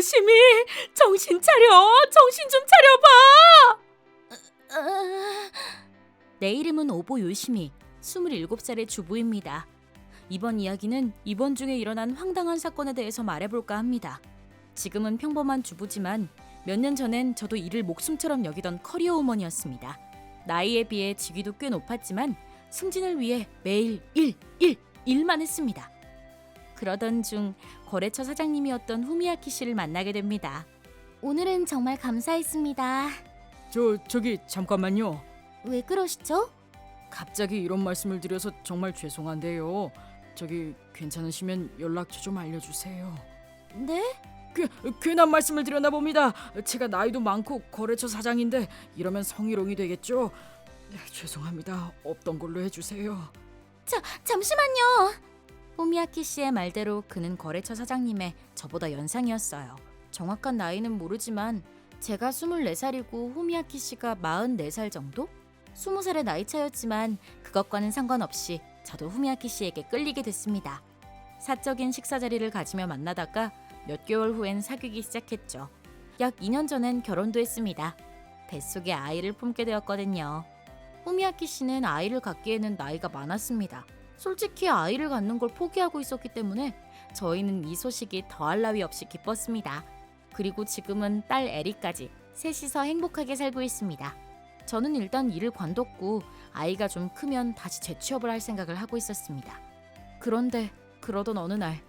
유심히. 정신 차려. 정신 좀 차려봐. 내 이름은 오보 유심히 27살의 주부입니다. 이번 이야기는 이번 중에 일어난 황당한 사건에 대해서 말해볼까 합니다. 지금은 평범한 주부지만 몇 년 전엔 저도 일을 목숨처럼 여기던 커리어 우먼이었습니다. 나이에 비해 직위도 꽤 높았지만 승진을 위해 매일 일, 일, 일만 했습니다 그러던 중 거래처 사장님이었던 후미야키 씨를 만나게 됩니다. 오늘은 정말 감사했습니다. 저 저기 잠깐만요. 왜 그러시죠? 갑자기 이런 말씀을 드려서 정말 죄송한데요. 저기 괜찮으시면 연락처 좀 알려주세요. 네? 꽤, 괜한 말씀을 드렸나 봅니다. 제가 나이도 많고 거래처 사장인데 이러면 성희롱이 되겠죠. 네, 죄송합니다. 없던 걸로 해주세요. 자, 잠시만요. 후미야키 씨의 말대로 그는 거래처 사장님의 저보다 연상이었어요. 정확한 나이는 모르지만 제가 24살이고 후미야키 씨가 44살 정도? 20살의 나이 차였지만 그것과는 상관없이 저도 후미야키 씨에게 끌리게 됐습니다. 사적인 식사 자리를 가지며 만나다가 몇 개월 후엔 사귀기 시작했죠. 약 2년 전엔 결혼도 했습니다. 뱃속에 아이를 품게 되었거든요. 후미야키 씨는 아이를 갖기에는 나이가 많았습니다. 솔직히 아이를 갖는 걸 포기하고 있었기 때문에 저희는 이 소식이 더할 나위 없이 기뻤습니다. 그리고 지금은 딸 에리까지 셋이서 행복하게 살고 있습니다. 저는 일단 일을 관뒀고 아이가 좀 크면 다시 재취업을 할 생각을 하고 있었습니다. 그런데 그러던 어느 날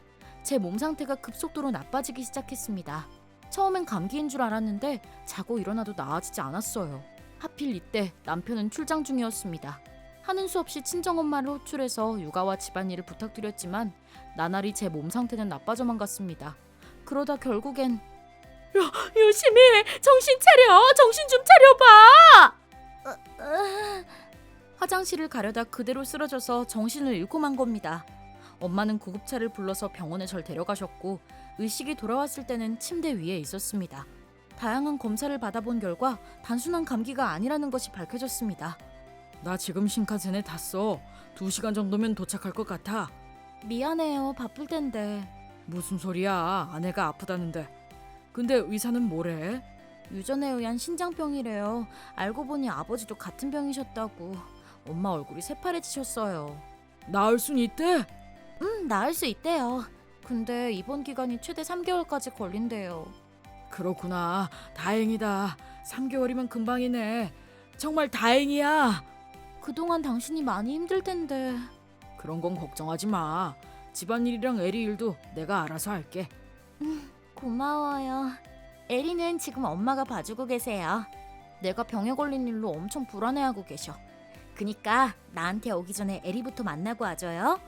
제 몸 상태가 급속도로 나빠지기 시작했습니다. 처음엔 감기인 줄 알았는데 자고 일어나도 나아지지 않았어요. 하필 이때 남편은 출장 중이었습니다. 하는 수 없이 친정엄마를 호출해서 육아와 집안일을 부탁드렸지만 나날이 제 몸 상태는 나빠져만 갔습니다. 그러다 결국엔 유심히 정신 차려 정신 좀 차려봐 화장실을 가려다 그대로 쓰러져서 정신을 잃고 만 겁니다. 엄마는 구급차를 불러서 병원에 절 데려가셨고 의식이 돌아왔을 때는 침대 위에 있었습니다. 다양한 검사를 받아본 결과 단순한 감기가 아니라는 것이 밝혀졌습니다. 나 지금 신칸센에 탔어. 두 시간 정도면 도착할 것 같아. 미안해요 바쁠 텐데 무슨 소리야? 아내가 아프다는데. 근데 의사는 뭐래? 유전에 의한 신장병이래요. 알고 보니 아버지도 같은 병이셨다고. 엄마 얼굴이 새파래지셨어요. 나을 순 있대? 음, 나을 수 있대요. 근데 입원 기간이 최대 3개월까지 걸린대요. 그렇구나. 다행이다. 3개월이면 금방이네. 정말 다행이야. 그동안 당신이 많이 힘들 텐데. 그런 건 걱정하지 마. 집안일이랑 에리 일도 내가 알아서 할게. 고마워요. 에리는 지금 엄마가 봐주고 계세요. 내가 병에 걸린 일로 엄청 불안해하고 계셔. 그니까 나한테 오기 전에 에리부터 만나고 와줘요.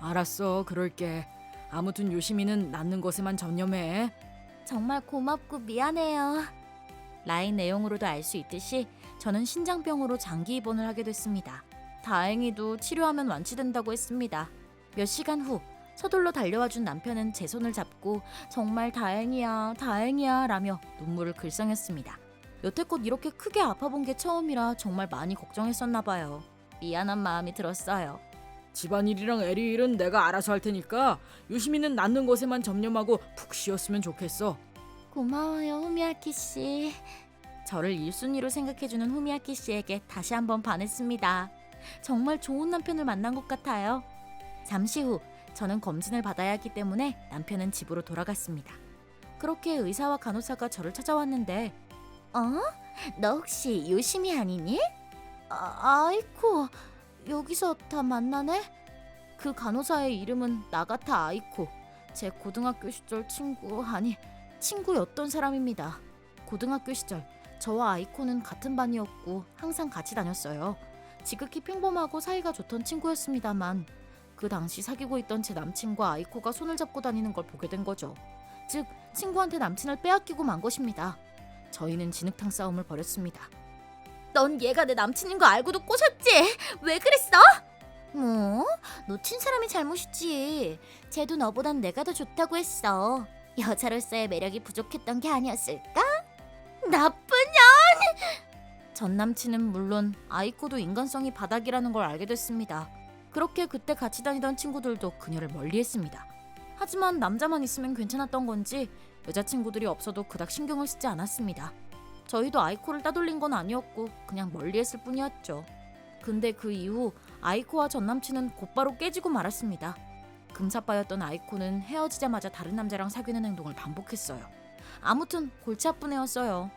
알았어. 그럴게. 아무튼 요시미는 낫는 것에만 전념해. 정말 고맙고 미안해요. 라인 내용으로도 알 수 있듯이 저는 신장병으로 장기 입원을 하게 됐습니다. 다행히도 치료하면 완치된다고 했습니다. 몇 시간 후 서둘러 달려와 준 남편은 제 손을 잡고 정말 다행이야, 다행이야 라며 눈물을 글썽였습니다. 여태껏 이렇게 크게 아파 본 게 처음이라 정말 많이 걱정했었나 봐요. 미안한 마음이 들었어요. 집안일이랑 에리 일은 내가 알아서 할 테니까 요시미는 낫는 것에만 전념하고 푹 쉬었으면 좋겠어. 고마워요, 후미야키 씨. 저를 1순위로 생각해주는 후미야키 씨에게 다시 한번 반했습니다. 정말 좋은 남편을 만난 것 같아요. 잠시 후 저는 검진을 받아야 했기 때문에 남편은 집으로 돌아갔습니다. 그렇게 의사와 간호사가 저를 찾아왔는데 어? 너 혹시 요심이 아니니? 아, 아이코 여기서 다 만나네? 그 간호사의 이름은 나가타 아이코 제 고등학교 시절 친구 아니 친구였던 사람입니다. 고등학교 시절 저와 아이코는 같은 반이었고 항상 같이 다녔어요. 지극히 평범하고 사이가 좋던 친구였습니다만 그 당시 사귀고 있던 제 남친과 아이코가 손을 잡고 다니는 걸 보게 된 거죠. 즉 친구한테 남친을 빼앗기고 만 것입니다. 저희는 진흙탕 싸움을 벌였습니다. 넌 얘가 내 남친인 거 알고도 꼬셨지? 왜 그랬어? 뭐? 놓친 사람이 잘못이지. 쟤도 너보단 내가 더 좋다고 했어. 여자로서의 매력이 부족했던 게 아니었을까? 나쁜 년! 전 남친은 물론 아이코도 인간성이 바닥이라는 걸 알게 됐습니다. 그렇게 그때 같이 다니던 친구들도 그녀를 멀리했습니다. 하지만 남자만 있으면 괜찮았던 건지 여자친구들이 없어도 그닥 신경을 쓰지 않았습니다. 저희도 아이코를 따돌린 건 아니었고 그냥 멀리했을 뿐이었죠. 근데 그 이후 아이코와 전 남친은 곧바로 깨지고 말았습니다. 금사빠였던 아이코는 헤어지자마자 다른 남자랑 사귀는 행동을 반복했어요. 아무튼 골치 아픈 애였어요.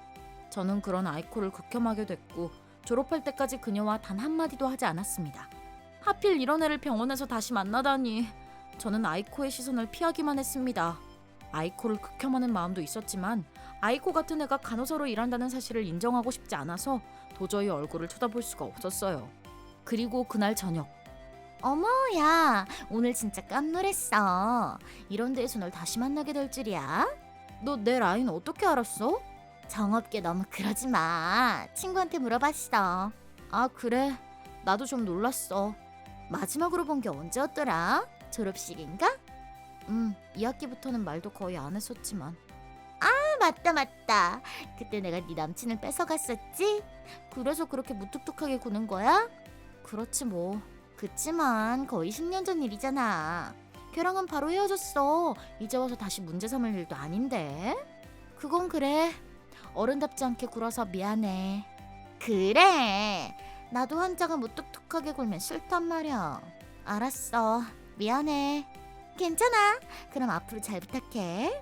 저는 그런 아이코를 극혐하게 됐고 졸업할 때까지 그녀와 단 한마디도 하지 않았습니다. 하필 이런 애를 병원에서 다시 만나다니 저는 아이코의 시선을 피하기만 했습니다. 아이코를 극혐하는 마음도 있었지만 아이코 같은 애가 간호사로 일한다는 사실을 인정하고 싶지 않아서 도저히 얼굴을 쳐다볼 수가 없었어요. 그리고 그날 저녁 어머야 오늘 진짜 깜놀했어 이런 데에서 널 다시 만나게 될 줄이야 너 내 라인 어떻게 알았어? 정없게 너무 그러지 마 친구한테 물어봤어 아 그래 나도 좀 놀랐어 마지막으로 본 게 언제였더라? 졸업식인가? 음, 2학기부터는 말도 거의 안 했었지만. 아, 맞다, 맞다. 그때 내가 네 남친을 뺏어갔었지? 그래서 그렇게 무뚝뚝하게 구는 거야? 그렇지 뭐. 그치만 거의 10년 전 일이잖아. 걔랑은 바로 헤어졌어. 이제 와서 다시 문제 삼을 일도 아닌데. 그건 그래. 어른답지 않게 굴어서 미안해. 그래. 나도 한자가 무뚝뚝하게 굴면 싫단 말이야. 알았어. 미안해. 괜찮아. 그럼 앞으로 잘 부탁해.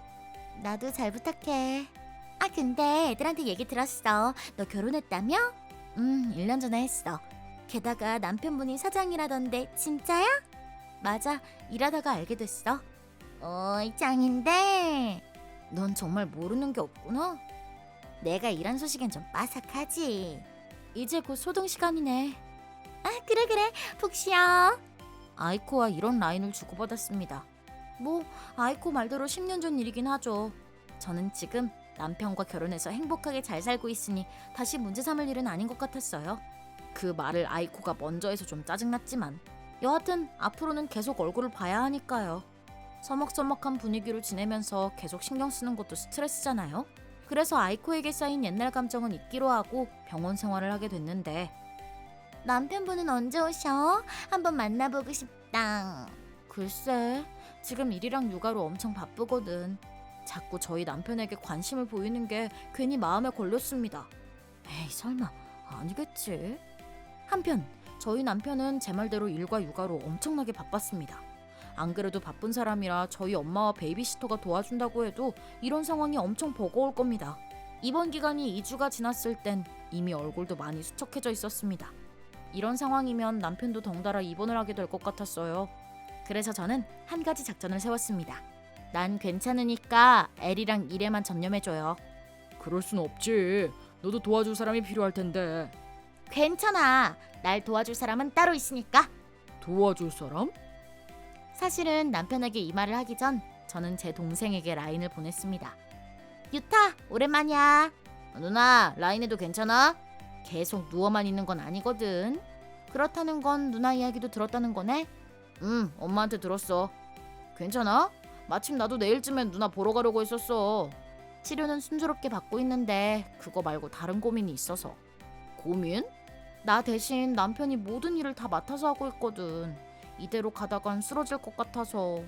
나도 잘 부탁해. 아, 근데 애들한테 얘기 들었어. 너 결혼했다며? 음, 1년 전에 했어. 게다가 남편분이 사장이라던데 진짜야? 맞아. 일하다가 알게 됐어. 어이, 짱인데. 넌 정말 모르는 게 없구나. 내가 일한 소식엔 좀 빠삭하지. 이제 곧 소등 시간이네. 아, 그래 그래. 푹 쉬어. 아이코와 이런 라인을 주고받았습니다. 뭐 아이코 말대로 10년 전 일이긴 하죠. 저는 지금 남편과 결혼해서 행복하게 잘 살고 있으니 다시 문제 삼을 일은 아닌 것 같았어요. 그 말을 아이코가 먼저 해서 좀 짜증났지만 여하튼 앞으로는 계속 얼굴을 봐야 하니까요. 서먹서먹한 분위기로 지내면서 계속 신경 쓰는 것도 스트레스잖아요. 그래서 아이코에게 쌓인 옛날 감정은 잊기로 하고 병원 생활을 하게 됐는데 남편분은 언제 오셔? 한번 만나보고 싶다. 글쎄, 지금 일이랑 육아로 엄청 바쁘거든. 자꾸 저희 남편에게 관심을 보이는 게 괜히 마음에 걸렸습니다. 에이, 설마 아니겠지? 한편 저희 남편은 제 말대로 일과 육아로 엄청나게 바빴습니다. 안 그래도 바쁜 사람이라 저희 엄마와 베이비시터가 도와준다고 해도 이런 상황이 엄청 버거울 겁니다. 이번 기간이 2주가 지났을 땐 이미 얼굴도 많이 수척해져 있었습니다. 이런 상황이면 남편도 덩달아 입원을 하게 될 것 같았어요. 그래서 저는 한 가지 작전을 세웠습니다. 난 괜찮으니까 엘이랑 일에만 전념해줘요. 그럴 순 없지. 너도 도와줄 사람이 필요할 텐데. 괜찮아. 날 도와줄 사람은 따로 있으니까. 도와줄 사람? 사실은 남편에게 이 말을 하기 전 저는 제 동생에게 라인을 보냈습니다. 유타, 오랜만이야. 누나, 라인에도 괜찮아? 계속 누워만 있는 건 아니거든. 그렇다는 건 누나 이야기도 들었다는 거네? 응, 엄마한테 들었어. 괜찮아? 마침 나도 내일쯤엔 누나 보러 가려고 했었어. 치료는 순조롭게 받고 있는데 그거 말고 다른 고민이 있어서. 고민? 나 대신 남편이 모든 일을 다 맡아서 하고 있거든. 이대로 가다간 쓰러질 것 같아서.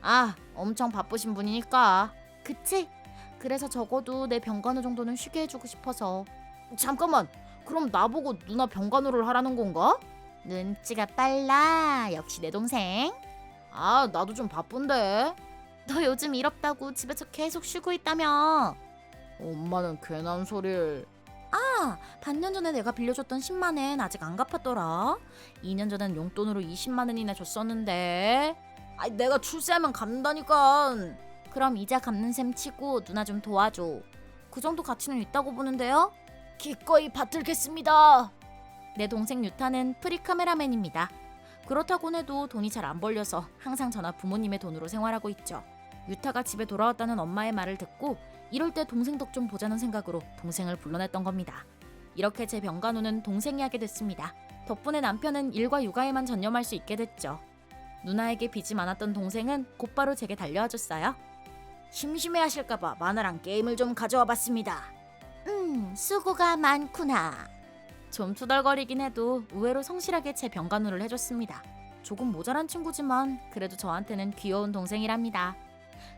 아, 엄청 바쁘신 분이니까. 그치? 그래서 적어도 내 병간호 정도는 쉬게 해주고 싶어서. 잠깐만. 그럼 나보고 누나 병간호를 하라는 건가? 눈치가 빨라. 역시 내 동생. 아, 나도 좀 바쁜데. 너 요즘 일 없다고 집에서 계속 쉬고 있다며. 엄마는 괜한 소리를. 아, 반년 전에 내가 빌려줬던 10만 엔 아직 안 갚았더라. 2년 전엔 용돈으로 20만 원이나 줬었는데. 아니 내가 출세하면 갚는다니까. 그럼 이자 갚는 셈 치고 누나 좀 도와줘. 그 정도 가치는 있다고 보는데요. 기꺼이 받들겠습니다. 내 동생 유타는 프리 카메라맨입니다. 그렇다고 해도 돈이 잘 안 벌려서 항상 저나 부모님의 돈으로 생활하고 있죠. 유타가 집에 돌아왔다는 엄마의 말을 듣고 이럴 때 동생 덕 좀 보자는 생각으로 동생을 불러냈던 겁니다. 이렇게 제 병간호는 동생이 하게 됐습니다. 덕분에 남편은 일과 육아에만 전념할 수 있게 됐죠. 누나에게 빚이 많았던 동생은 곧바로 제게 달려와 줬어요. 심심해 하실까봐 만화랑 게임을 좀 가져와 봤습니다. 음, 수고가 많구나. 좀 투덜거리긴 해도 의외로 성실하게 제 병간호를 해줬습니다. 조금 모자란 친구지만 그래도 저한테는 귀여운 동생이랍니다.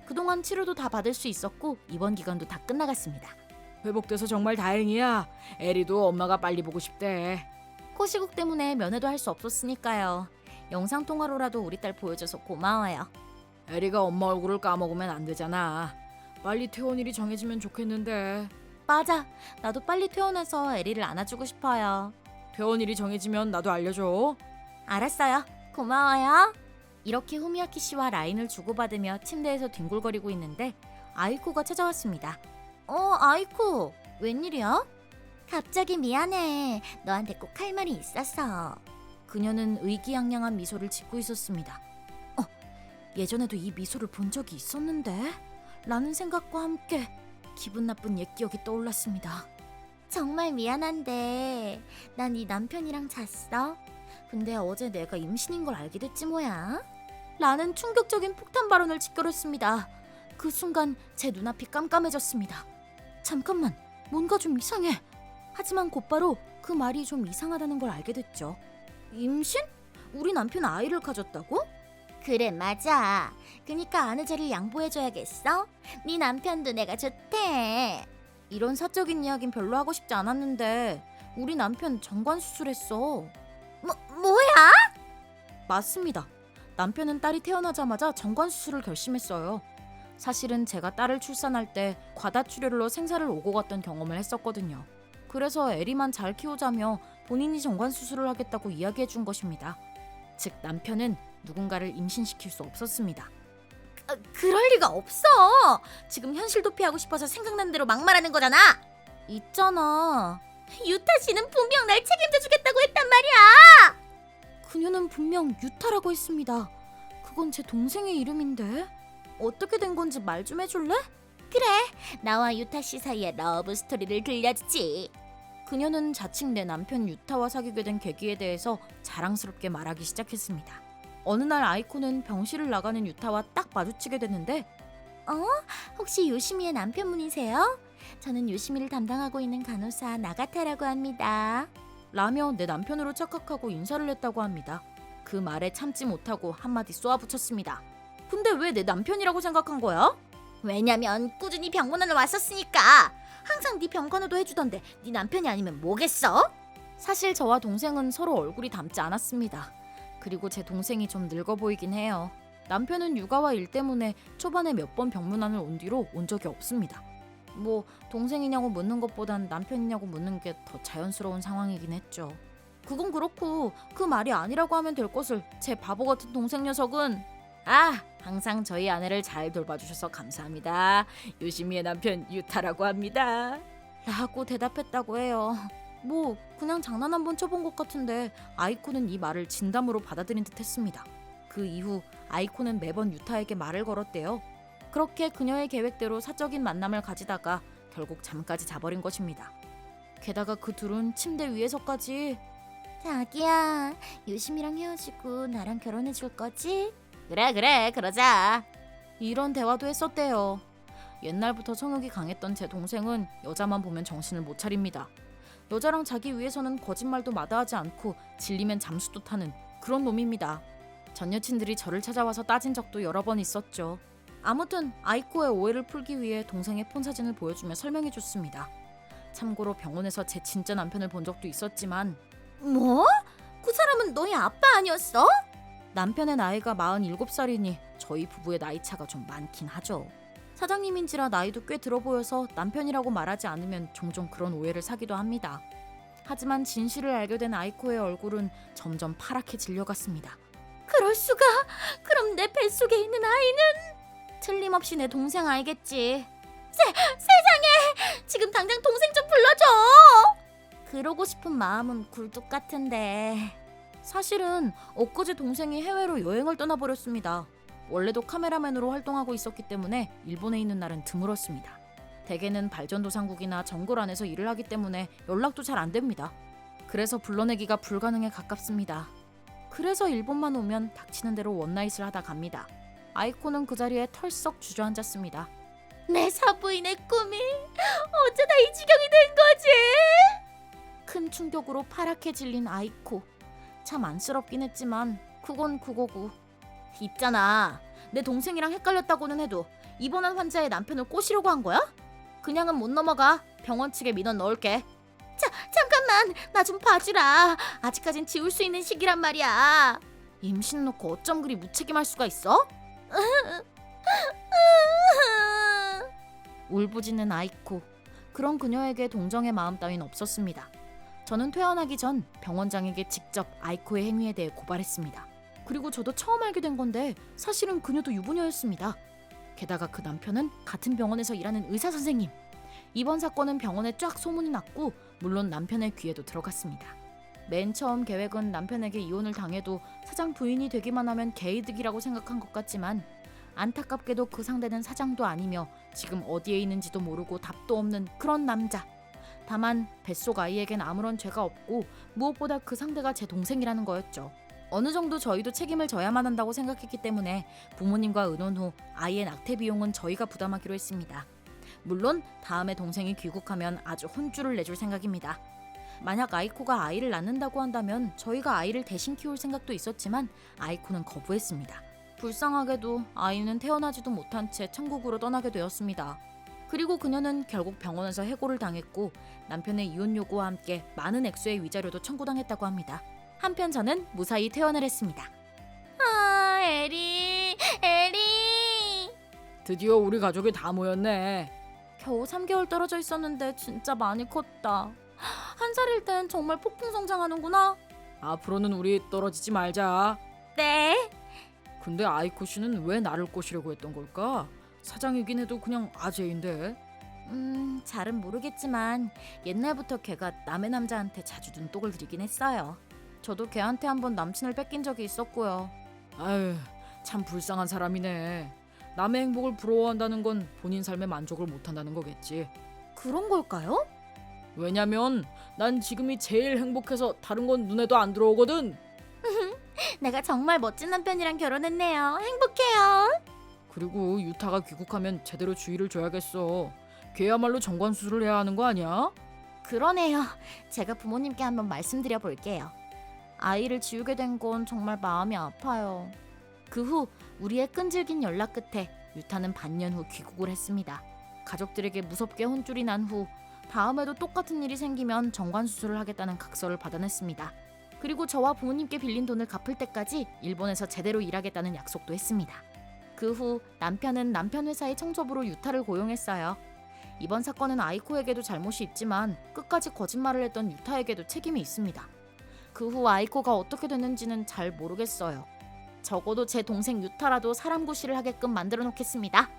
그동안 치료도 다 받을 수 있었고 이번 기간도 다 끝나갔습니다. 회복돼서 정말 다행이야. 에리도 엄마가 빨리 보고 싶대. 코시국 때문에 면회도 할 수 없었으니까요. 영상 통화로라도 우리 딸 보여줘서 고마워요. 에리가 엄마 얼굴을 까먹으면 안 되잖아. 빨리 퇴원일이 정해지면 좋겠는데. 맞아. 나도 빨리 퇴원해서 에리를 안아주고 싶어요. 퇴원일이 정해지면 나도 알려줘. 알았어요. 고마워요. 이렇게 후미야키 씨와 라인을 주고받으며 침대에서 뒹굴거리고 있는데 아이코가 찾아왔습니다. 어, 아이코. 웬일이야? 갑자기 미안해. 너한테 꼭 할 말이 있었어. 그녀는 의기양양한 미소를 짓고 있었습니다. 어, 예전에도 이 미소를 본 적이 있었는데? 라는 생각과 함께 기분 나쁜 옛 기억이 떠올랐습니다. 정말 미안한데 난 네 남편이랑 잤어? 근데 어제 내가 임신인 걸 알게 됐지 뭐야? 라는 충격적인 폭탄 발언을 짓거렸습니다. 그 순간 제 눈앞이 깜깜해졌습니다. 잠깐만, 뭔가 좀 이상해. 하지만 곧바로 그 말이 좀 이상하다는 걸 알게 됐죠. 임신? 우리 남편 아이를 가졌다고? 그래 맞아. 그니까 아내자를 양보해줘야겠어. 네 남편도 내가 좋대. 이런 사적인 이야긴 별로 하고 싶지 않았는데 우리 남편 정관 수술했어. 뭐 뭐야? 맞습니다. 남편은 딸이 태어나자마자 정관 수술을 결심했어요. 사실은 제가 딸을 출산할 때 과다 출혈로 생사를 오고 갔던 경험을 했었거든요. 그래서 에리만 잘 키우자며 본인이 정관 수술을 하겠다고 이야기해 준 것입니다. 즉 남편은 누군가를 임신시킬 수 없었습니다. 그럴 리가 없어. 지금 현실 도피하고 싶어서 생각난 대로 막 말하는 거잖아. 있잖아. 유타 씨는 분명 날 책임져 주겠다고 했단 말이야. 그녀는 분명 유타라고 했습니다. 그건 제 동생의 이름인데 어떻게 된 건지 말 좀 해줄래? 그래, 나와 유타 씨 사이의 러브 스토리를 들려주지. 그녀는 자칭 내 남편 유타와 사귀게 된 계기에 대해서 자랑스럽게 말하기 시작했습니다. 어느 날 아이코는 병실을 나가는 유타와 딱 마주치게 됐는데 어? 혹시 요시미의 남편분이세요? 저는 요시미를 담당하고 있는 간호사 나가타라고 합니다. 라며 내 남편으로 착각하고 인사를 했다고 합니다. 그 말에 참지 못하고 한마디 쏘아붙였습니다. 근데 왜 내 남편이라고 생각한 거야? 왜냐면 꾸준히 병원을 왔었으니까 항상 네 병간호도 해주던데 네 남편이 아니면 뭐겠어? 사실 저와 동생은 서로 얼굴이 닮지 않았습니다. 그리고 제 동생이 좀 늙어 보이긴 해요. 남편은 육아와 일 때문에 초반에 몇 번 병문안을 온 뒤로 온 적이 없습니다. 뭐 동생이냐고 묻는 것보단 남편이냐고 묻는 게 더 자연스러운 상황이긴 했죠. 그건 그렇고 그 말이 아니라고 하면 될 것을 제 바보 같은 동생 녀석은 아 항상 저희 아내를 잘 돌봐주셔서 감사합니다. 요시미의 남편 유타라고 합니다. 라고 대답했다고 해요. 뭐 그냥 장난 한번 쳐본 것 같은데 아이코는 이 말을 진담으로 받아들인 듯했습니다. 그 이후 아이코는 매번 유타에게 말을 걸었대요. 그렇게 그녀의 계획대로 사적인 만남을 가지다가 결국 잠까지 자버린 것입니다. 게다가 그 둘은 침대 위에서까지 자기야 유심이랑 헤어지고 나랑 결혼해 줄 거지? 그래 그래 그러자 이런 대화도 했었대요. 옛날부터 성욕이 강했던 제 동생은 여자만 보면 정신을 못 차립니다. 여자랑 자기 위해서는 거짓말도 마다하지 않고 질리면 잠수도 타는 그런 놈입니다. 전 여친들이 저를 찾아와서 따진 적도 여러 번 있었죠. 아무튼 아이코의 오해를 풀기 위해 동생의 폰 사진을 보여주며 설명해 줬습니다. 참고로 병원에서 제 진짜 남편을 본 적도 있었지만 뭐? 그 사람은 너희 아빠 아니었어? 남편의 나이가 47살이니 저희 부부의 나이 차가 좀 많긴 하죠. 사장님인지라 나이도 꽤 들어 보여서 남편이라고 말하지 않으면 종종 그런 오해를 사기도 합니다. 하지만 진실을 알게 된 아이코의 얼굴은 점점 파랗게 질려갔습니다. 그럴 수가? 그럼 내 뱃속에 있는 아이는? 틀림없이 내 동생 알겠지. 세, 세상에! 지금 당장 동생 좀 불러줘! 그러고 싶은 마음은 굴뚝 같은데. 사실은 엊그제 동생이 해외로 여행을 떠나버렸습니다. 원래도 카메라맨으로 활동하고 있었기 때문에 일본에 있는 날은 드물었습니다. 대개는 발전도상국이나 정글 안에서 일을 하기 때문에 연락도 잘 안 됩니다. 그래서 불러내기가 불가능에 가깝습니다. 그래서 일본만 오면 닥치는 대로 원나잇을 하다 갑니다. 아이코는 그 자리에 털썩 주저앉았습니다. 내 사부인의 꿈이 어쩌다 이 지경이 된 거지? 큰 충격으로 파랗게 질린 아이코. 참 안쓰럽긴 했지만 그건 그거고. 있잖아. 내 동생이랑 헷갈렸다고는 해도 입원한 환자의 남편을 꼬시려고 한 거야? 그냥은 못 넘어가. 병원 측에 민원 넣을게. 자, 잠깐만. 나 좀 봐주라. 아직까진 지울 수 있는 시기란 말이야. 임신 놓고 어쩜 그리 무책임할 수가 있어? 울부짖는 아이코. 그런 그녀에게 동정의 마음 따윈 없었습니다. 저는 퇴원하기 전 병원장에게 직접 아이코의 행위에 대해 고발했습니다. 그리고 저도 처음 알게 된 건데 사실은 그녀도 유부녀였습니다. 게다가 그 남편은 같은 병원에서 일하는 의사 선생님. 이번 사건은 병원에 쫙 소문이 났고 물론 남편의 귀에도 들어갔습니다. 맨 처음 계획은 남편에게 이혼을 당해도 사장 부인이 되기만 하면 개이득이라고 생각한 것 같지만 안타깝게도 그 상대는 사장도 아니며 지금 어디에 있는지도 모르고 답도 없는 그런 남자. 다만 뱃속 아이에겐 아무런 죄가 없고 무엇보다 그 상대가 제 동생이라는 거였죠. 어느 정도 저희도 책임을 져야만 한다고 생각했기 때문에 부모님과 의논 후 아이의 낙태 비용은 저희가 부담하기로 했습니다. 물론 다음에 동생이 귀국하면 아주 혼주를 내줄 생각입니다. 만약 아이코가 아이를 낳는다고 한다면 저희가 아이를 대신 키울 생각도 있었지만 아이코는 거부했습니다. 불쌍하게도 아이는 태어나지도 못한 채 천국으로 떠나게 되었습니다. 그리고 그녀는 결국 병원에서 해고를 당했고 남편의 이혼 요구와 함께 많은 액수의 위자료도 청구당했다고 합니다. 한편 저는 무사히 퇴원을 했습니다. 아, 에리, 에리. 드디어 우리 가족이 다 모였네. 겨우 3개월 떨어져 있었는데 진짜 많이 컸다. 한 살일 땐 정말 폭풍 성장하는구나. 앞으로는 우리 떨어지지 말자. 네. 근데 아이코 씨는 왜 나를 꼬시려고 했던 걸까? 사장이긴 해도 그냥 아재인데. 음, 잘은 모르겠지만 옛날부터 걔가 남의 남자한테 자주 눈독을 들이긴 했어요. 저도 걔한테 한번 남친을 뺏긴 적이 있었고요. 아유, 참 불쌍한 사람이네. 남의 행복을 부러워한다는 건 본인 삶에 만족을 못한다는 거겠지. 그런 걸까요? 왜냐면 난 지금이 제일 행복해서 다른 건 눈에도 안 들어오거든. 내가 정말 멋진 남편이랑 결혼했네요. 행복해요. 그리고 유타가 귀국하면 제대로 주의를 줘야겠어. 걔야말로 정관 수술을 해야 하는 거 아니야? 그러네요. 제가 부모님께 한번 말씀드려 볼게요. 아이를 지우게 된 건 정말 마음이 아파요. 그 후 우리의 끈질긴 연락 끝에 유타는 반년 후 귀국을 했습니다. 가족들에게 무섭게 혼쭐이 난 후 다음에도 똑같은 일이 생기면 정관 수술을 하겠다는 각서를 받아냈습니다. 그리고 저와 부모님께 빌린 돈을 갚을 때까지 일본에서 제대로 일하겠다는 약속도 했습니다. 그 후 남편은 남편 회사의 청소부로 유타를 고용했어요. 이번 사건은 아이코에게도 잘못이 있지만 끝까지 거짓말을 했던 유타에게도 책임이 있습니다. 그 후 아이코가 어떻게 됐는지는 잘 모르겠어요. 적어도 제 동생 유타라도 사람 구실을 하게끔 만들어 놓겠습니다.